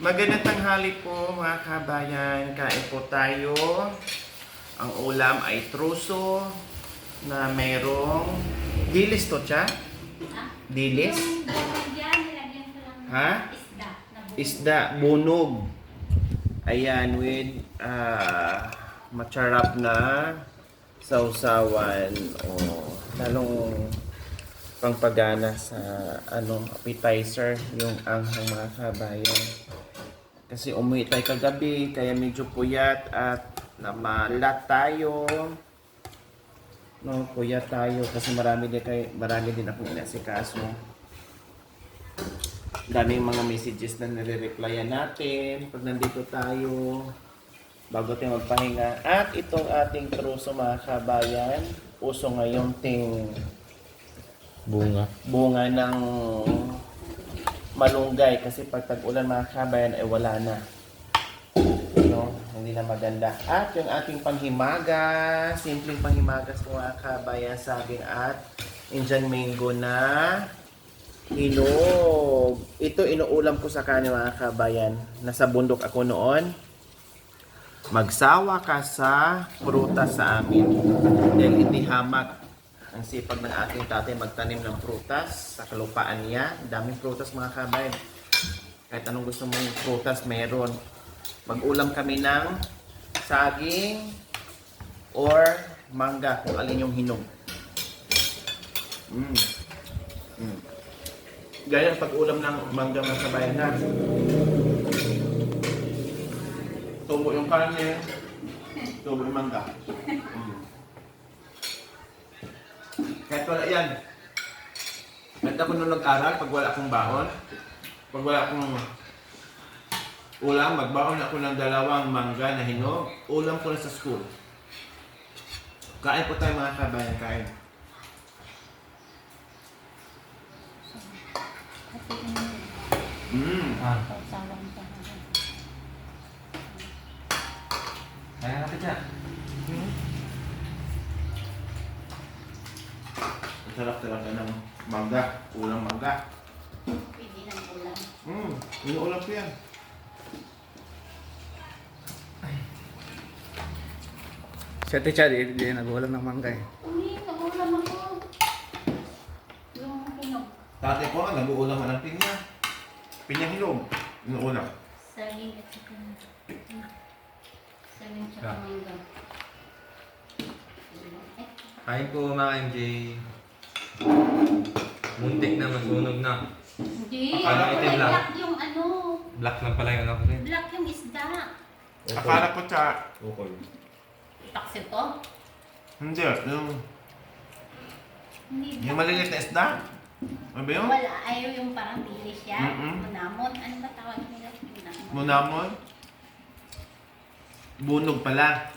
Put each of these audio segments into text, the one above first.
Magandang tanghali po mga kabayan. Kain po tayo. Ang ulam ay truso na merong dilis to, cha? Dilis? Ha? isda. bunog. Ayan, with ah, macharap na sausawan. O, lalong pangpagana sa ano appetizer yung anghang mga kabayan. Kasi umuwi tayo kagabi, kaya medyo puyat at namalat tayo. No, puyat tayo kasi marami din kay marami din akong inasikaso. Daming mga messages na nire-replyan natin pag nandito tayo bago tayo magpahinga. At itong ating truso mga kabayan, uso ngayon ting Bunga. bunga ng malunggay kasi pag tag-ulan mga kabayan ay wala na. No, hindi na maganda. At yung ating panghimagas, simpleng panghimagas ng mga kabayan, saging at Indian mango na hinog. Ito inuulam ko sa kanya mga kabayan. Nasa bundok ako noon. Magsawa ka sa prutas sa amin. Dahil hindi hamak ang sipag ng ating tatay magtanim ng prutas sa kalupaan niya. Daming prutas mga kabayan. Kahit anong gusto mong prutas, meron. Mag-ulam kami ng saging or mangga kung alin yung hinog. Mm. Mm. Gaya pag-ulam ng mangga mga kabayan na. Tubo yung karne, tubo yung mangga. Mm. Kahit wala yan. Kahit ako nung nag-aral, pag wala akong baon, pag wala akong ulam, magbaon ako ng dalawang mangga na hinog, ulam ko na sa school. Kain po tayo mga kabayan, kain. Kasi yung Mm. Ah. Kaya natin dyan. Ang sarap talaga ng mangga, ulam mangga. Pwede ng ulam. Mm, inuulam ko yan. Si Ate Chad, hindi eh, nag-ulam ng mangga eh. Uli, nag-ulam ako. Yung hinog. Tatay ko nga, nag-uulam ka ng pinya. Pinya hinog, inuulam. Saging at saka saging at saka Ah. mangga. Kain ko mga MJ. Muntik na masunog na. Hindi, Akala ako itim ay lang. black yung ano. Black lang pala yung ako rin. Black yung isda. Akala ko sa... Ukol. Taksil to? Hindi, yung, Hindi yung black. maliliit na isda. Ano ba yun? Wala, ayaw yung parang dili siya. Mm-mm. Munamon. Ano ba tawag nila? Munamon. Munamon. Bunog pala.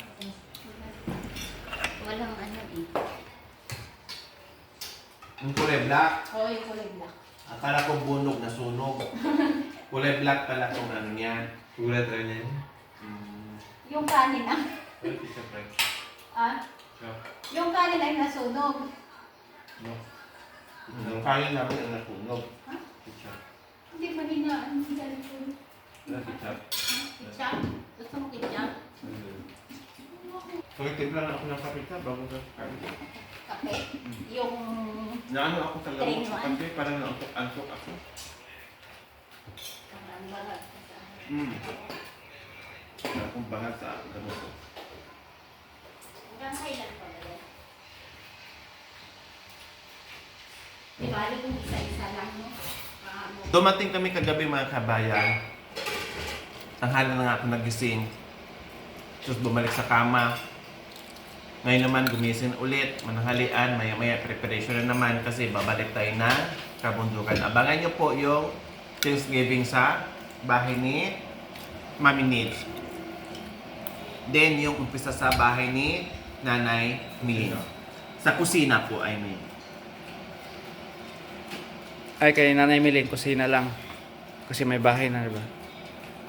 Walang ano eh. Yung kulay black. Oh, yung kulay black. Akala ko bunog na sunog. kulay black pala kung ano yan. Kulat rin niya yun. Mm. Yung kanin ang... Well, it's a friend. Ah? Yeah. Yung kanin ay nasunog. No. Yung kain namin ang nasunog. Ha? Ketchup. Hindi ba hinaan si Dalton? Wala ketchup. Ketchup? Gusto mo ketchup? So, lang ako ng kapita bago ka kain. Kape? Yung... Naano ako sa Train sa one? kape, parang naantok-antok ako. Parang balag. Mm. Wala akong bahag sa gamot ko. Hanggang kailan pa ba? Di bali kung isa-isa lang mo. Ah, mo. Dumating kami kagabi mga kabayan. Tanghali na nga ako nagising. Tapos bumalik sa kama. Ngayon naman gumising ulit. Mananghalian, maya maya preparation na naman kasi babalik tayo na kabundukan. Abangan nyo po yung Thanksgiving sa bahay ni Mami Nitz. Then yung umpisa sa bahay ni Nanay Milino. Sa kusina po, I mean. Ay, kay Nanay Miling, kusina lang. Kasi may bahay na, di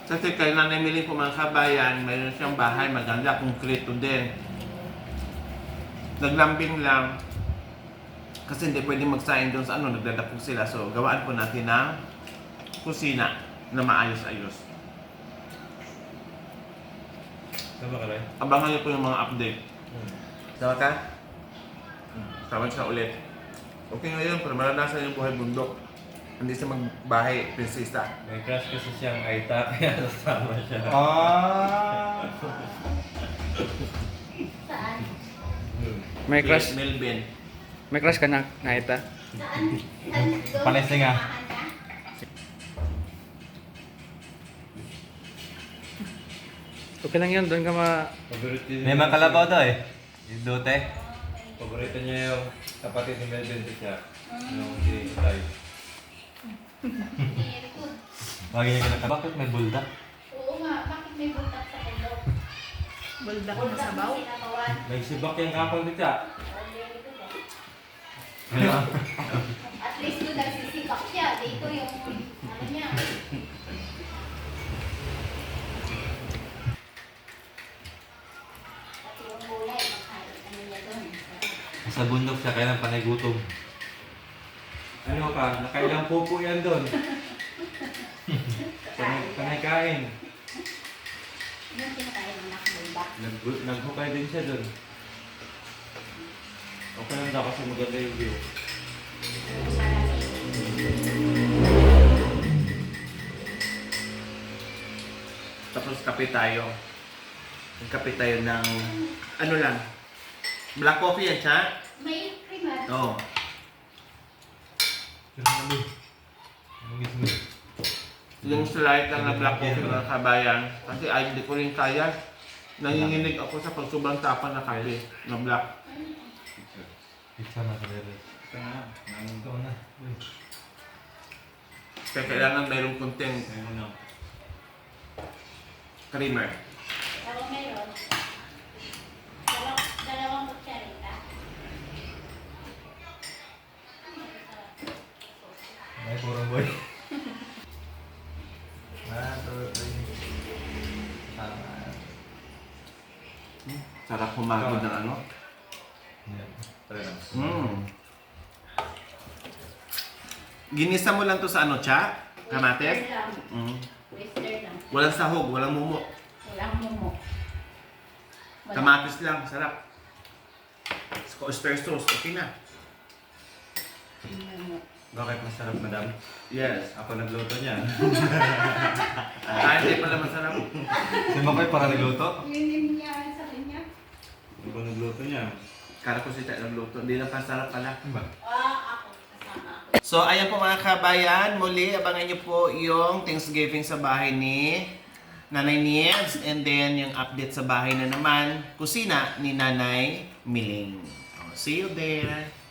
sa Tekay na namili ko mga kabayan, mayroon siyang bahay, maganda, konkreto din. Naglambing lang. Kasi hindi pwede magsain doon sa ano, nagdadapog sila. So, gawaan po natin ng kusina na maayos-ayos. Tama ka, Ray? Abangan niyo po yung mga update. Hmm. Tama ka? Hmm. Tama siya ulit. Okay ngayon, pero maranasan yung buhay bundok. Hindi sa magbahay, prinsesa. May crush kasi siyang Aita, kaya nasama siya. Ah! Saan? Hmm. May crush, Melvin. may crush ka na, Naita? Saan? Palesing ah. Okay lang yun, doon ka ma... Paborito niya. May mga kalabaw daw eh. Yung dote. Paborito niya yung kapatid ni Melvin siya. Yung si Tay. Lagi niya kinaka. Bakit may buldak? Oo nga, bakit may butak sa ulo? Buldak na sabaw. na. May sibak yung kapal dito ah. At least doon nagsisibak siya. Dito yung, ano niya. Ano. Sa bundok siya, kaya nang panay-gutom. Ano ka? Nakailang pupo yan doon. panay, panay kain. Yung kinakain ng nakabulbak. Nag naghukay din siya doon. Okay lang daw kasi maganda yung view. Tapos kape tayo. Kape tayo ng, ano lang, black coffee yan, siya? May creamer. Oo. Yung slide lang na black coffee mga kabayan. Kasi ay, hindi ko rin kaya. Nanginginig ako sa pag sobrang tapa na kape na black. Pizza na sa bebe. Ito na. Ito na. Kaya kailangan mayroong na. creamer. Ako meron. Dalawang, dalawang kutsarita. Purong boy. Ah, to. Tama. Sarap humagod ng ano. Yeah. Try lang. Mm. Ginisa mo lang to sa ano, cha? Kamates? Mm. Western lang. Walang sahog, walang mumo. Walang mumo. Wala. Kamatis lang, sarap. Sa oyster sauce, okay na. Mumo. Bakit masarap, madam? Yes. Ako nagluto niya. Ah, hindi pala masarap. si Makoy para nagluto? Yun niya sa kanya. Ako nagluto niya. Kala ko si Tayo nagluto. Hindi lang pasarap pala. Ano ba? Ah, ako. Kasama ako. So, ayan po mga kabayan. Muli, abangan nyo po yung Thanksgiving sa bahay ni Nanay Niels. And then, yung update sa bahay na naman, kusina ni Nanay Miling. Oh, see you there.